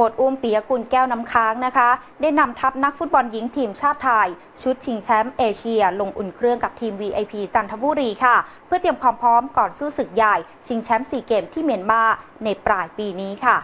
ค้ดอุ้มปิยกุลแก้วน้ำค้างนะคะ ได้นำทัพนักฟุตบอลหญิงทีมชาติไทย ชุดชิงแชมป์เอเชีย ลงอุ่นเครื่องกับทีม VIP จันทบุรีค่ะ เพื่อเตรียมความพร้อมก่อนสู้ศึกใหญ่ ชิงแชมป์สี่เกมที่เมียนมาในปลายปีนี้ค่ะ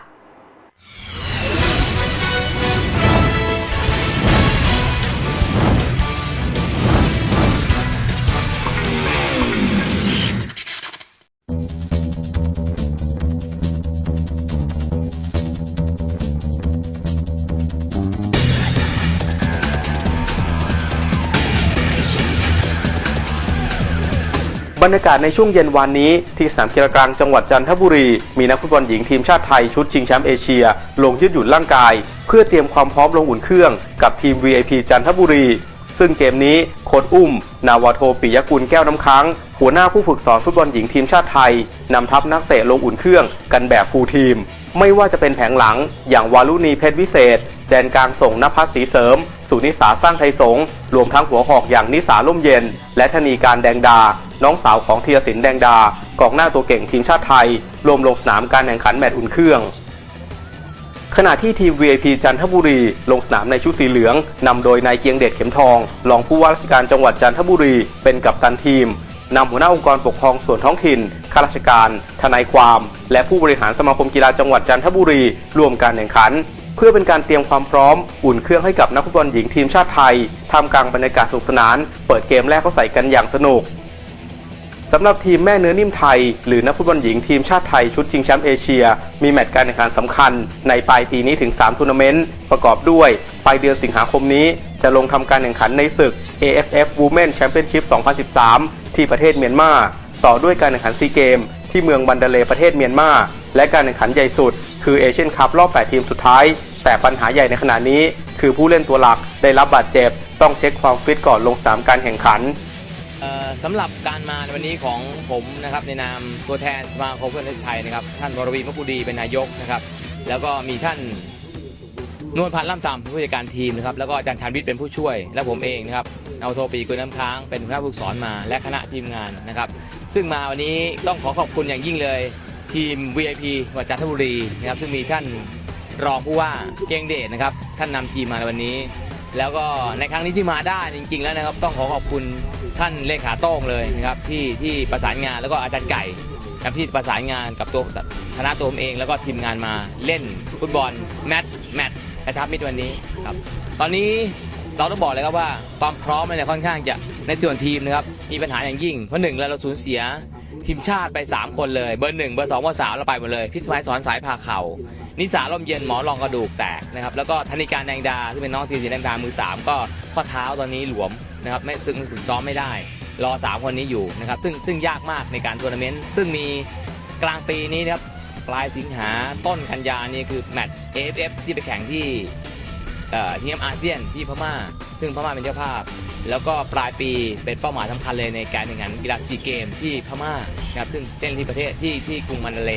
บรรยากาศในช่วงเย็นวานนี้ที่สนามกีฬากลางจังหวัดจันทบุรี มีนักฟุตบอลหญิงทีมชาติไทยชุดชิงแชมป์เอเชีย ลงยืดหยุ่นร่างกาย เพื่อเตรียมความพร้อมลงอุ่นเครื่องกับทีม VIP จันทบุรี ซึ่งเกมนี้โค้ชอุ้ม นาวาโทปิยกุลแก้วน้ำค้าง หัวหน้าผู้ฝึกสอนฟุตบอลหญิงทีมชาติไทยนำทัพนักเตะลงอุ่นเครื่องกันแบบฟูลทีม ไม่ว่าจะเป็นแผงหลัง อย่างวาลุณีเพชรวิเศษ แดนกลางส่งนภัสศรีเสริม สุนิสาสร้างไทยสงรวมทั้งหัวหอกอย่างนิสาล่มเย็น และธนีการแดงดา น้องสาวของเทียสินแดงดากองหน้าตัวเก่งทีมชาติไทยรวมลงสนามการแข่งขันแมตช์อุ่นเครื่อง ขณะที่ทีม VIP จันทบุรีลงสนามในชุดสีเหลืองนำโดยนายเกียงเดชเข็มทองรองผู้ว่าราชการจังหวัดจันทบุรีเป็นกัปตันทีมนำหัวหน้าองค์กรปกครองส่วนท้องถิ่น ข้าราชการ ทนายความ และผู้บริหารสมาคมกีฬาจังหวัดจันทบุรีร่วมการแข่งขัน เพื่อเป็นการเตรียมความพร้อม อุ่นเครื่องให้กับนักฟุตบอลหญิงทีมชาติไทยท่ามกลางบรรยากาศสนุกสนาน เปิดเกมแรกเข้าใส่กันอย่างสนุก สำหรับทีมแม่เนื้อนิ่มไทย หรือนักฟุตบอลหญิงทีมชาติไทยชุดชิงแชมป์เอเชีย มีแมตช์การแข่งขันสำคัญ ในปลายปีนี้ถึง 3 ทัวร์นาเมนต์ ประกอบด้วย ปลายเดือนสิงหาคมนี้ จะลงทำการแข่งขันในศึก AFF Women Championship 2013 ที่ประเทศเมียนมาต่อด้วยการแข่งขันซีเกม ที่เมืองบันเดาเลประเทศเมียนมาและการแข่งขันใหญ่สุด คือเอเชียนคัพรอบ 8 ทีมสุดท้าย แต่ปัญหาใหญ่ในขณะนี้ คือผู้เล่นตัวหลักได้รับบาดเจ็บ ต้องเช็คความฟิตก่อนลงสามการแข่งขัน สำหรับการมาในวันนี้ของผมนะครับในนามตัวแทนสมาคมฟุตบอลไทยนะครับท่านวรวีมะกุดีเป็นนายกนะครับ แล้วก็มีท่านนวลพันธ์ล่ำจำผู้จัดการทีมนะครับแล้วก็อาจารย์ชานวิทย์เป็นผู้ช่วย และผมเองนะครับเอาโทปีกุลน้ำค้างเป็นหัวหน้าผู้สอนมา และคณะทีมงานนะครับ ซึ่งมาวันนี้ต้องขอขอบคุณอย่างยิ่งเลย ทีม VIP วัดจันทบุรีนะครับซึ่งมีท่านรองผู้ว่าเกียงเดชนะครับท่านนำทีมมาในวันนี้ แล้วก็ในครั้งนี้ที่มาได้จริง ๆ แล้วนะครับ ต้องขอขอบคุณท่านเลขาโต้งเลยนะครับที่ที่ประสานงานแล้วก็อาจารย์ไก่ครับที่ประสานงานกับตัวคณะตัวผมเอง แล้วก็ทีมงานมาเล่นฟุตบอลแมตช์แมตช์กระชับมิตรวันนี้ครับตอนนี้เราต้องบอกเลยครับว่าความพร้อมเนี่ยค่อนข้างจะในส่วนทีมนะครับมีปัญหาอย่างยิ่งเพราะหนึ่งเราสูญเสีย ทีมชาติไป 3 คนเลยเบอร์หนึ่งเบอร์สองเบอร์สามเราไปหมดเลยพิสมัยสอนสายพาเข่านิสาลมเย็นหมอรองกระดูกแตกนะครับแล้วก็ธนิการแดงดาที่เป็นน้องทีมสีแดงดามือสามก็ข้อเท้าตอนนี้หลวมนะครับไม่ซึ่งถึงซ้อมไม่ได้ รอ 3 คนนี้อยู่นะครับซึ่งซึ่งยากมากในการทัวร์นาเมนต์ซึ่งมีกลางปีนี้นะครับปลายสิงหาต้นกันยานี่คือแมตช์ AFF ที่ไปแข่งที่เอ่อทีมอาเซียนที่พม่า ซึ่งพม่าเป็นเจ้าภาพ แล้วก็ปลายปีเป็นเป้าหมายสำคัญเลยในการแข่งขันกีฬาซีเกมที่พม่านะครับซึ่งเต้นที่ประเทศที่ที่กรุงมันดาเล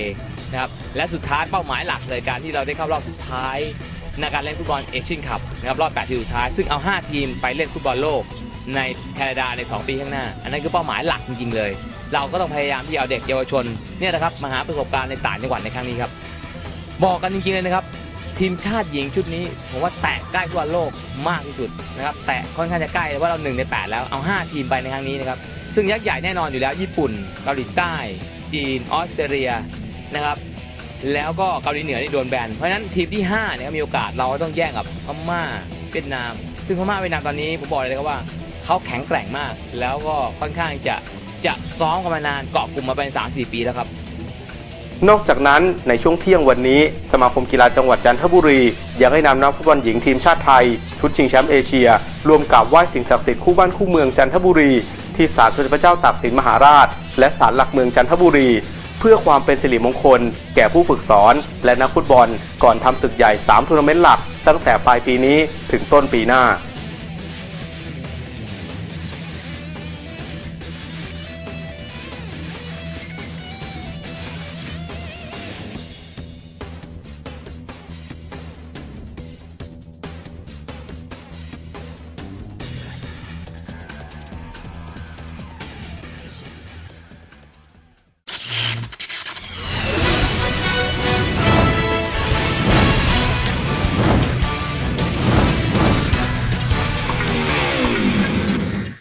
นะครับและสุดท้ายเป้าหมายหลักเลยการที่เราได้เข้ารอบสุดท้ายในการเล่นฟุตบอลเอเชียนคัพนะครับรอบ 8 ทีมสุดท้าย ซึ่งเอา 5 ทีมไปเล่นฟุตบอลโลกในแคนาดาใน 2 ปีข้างหน้า อันนั้นคือเป้าหมายหลักจริงๆเลย เราก็ต้องพยายามที่เอาเด็กเยาวชนเนี่ยนะครับมาหาประสบการณ์ในต่างจังหวัดในครั้งนี้ครับบอกกันจริงๆเลยนะครับ ทีมชาติหญิงชุดนี้ผมว่าแตะใกล้ฟุตบอลโลกมากที่สุดนะครับแตะค่อนข้างจะใกล้เลยว่าเราหนึ่งใน 8 แล้วเอา 5 ทีมไปในครั้งนี้นะครับซึ่งยักษ์ใหญ่แน่นอนอยู่แล้ว ญี่ปุ่นเกาหลีใต้ จีนออสเตรเลียนะครับแล้วก็เกาหลีเหนือนี่โดนแบนเพราะฉะนั้นทีมที่5เนี่ยมีโอกาสเราก็ต้องแย่งกับพม่าเวียดนาม ซึ่งพม่าเวียดนามตอนนี้ผมบอกเลยนะครับว่าเขาแข็งแกร่งมาก แล้วก็ค่อนข้างจะจะซ้อมกันมานานเกาะกลุ่มมาเป็น3-4ปีแล้วครับ นอกจากนั้นในช่วงเที่ยงวันนี้ สมาคมกีฬาจังหวัดจันทบุรี ยังให้นำนักฟุตบอลหญิงทีมชาติไทย ชุดชิงแชมป์เอเชีย รวมกับไหว้สิ่งศักดิ์สิทธิ์คู่บ้านคู่เมืองจันทบุรี ที่ศาลสมเด็จพระเจ้าตากสินมหาราช และศาลหลักเมืองจันทบุรี เพื่อความเป็นสิริมงคล แก่ผู้ฝึกสอน และนักฟุตบอล ก่อนทำศึกใหญ่3ทัวร์นาเมนต์หลัก ตั้งแต่ปลายปีนี้ถึงต้นปีหน้า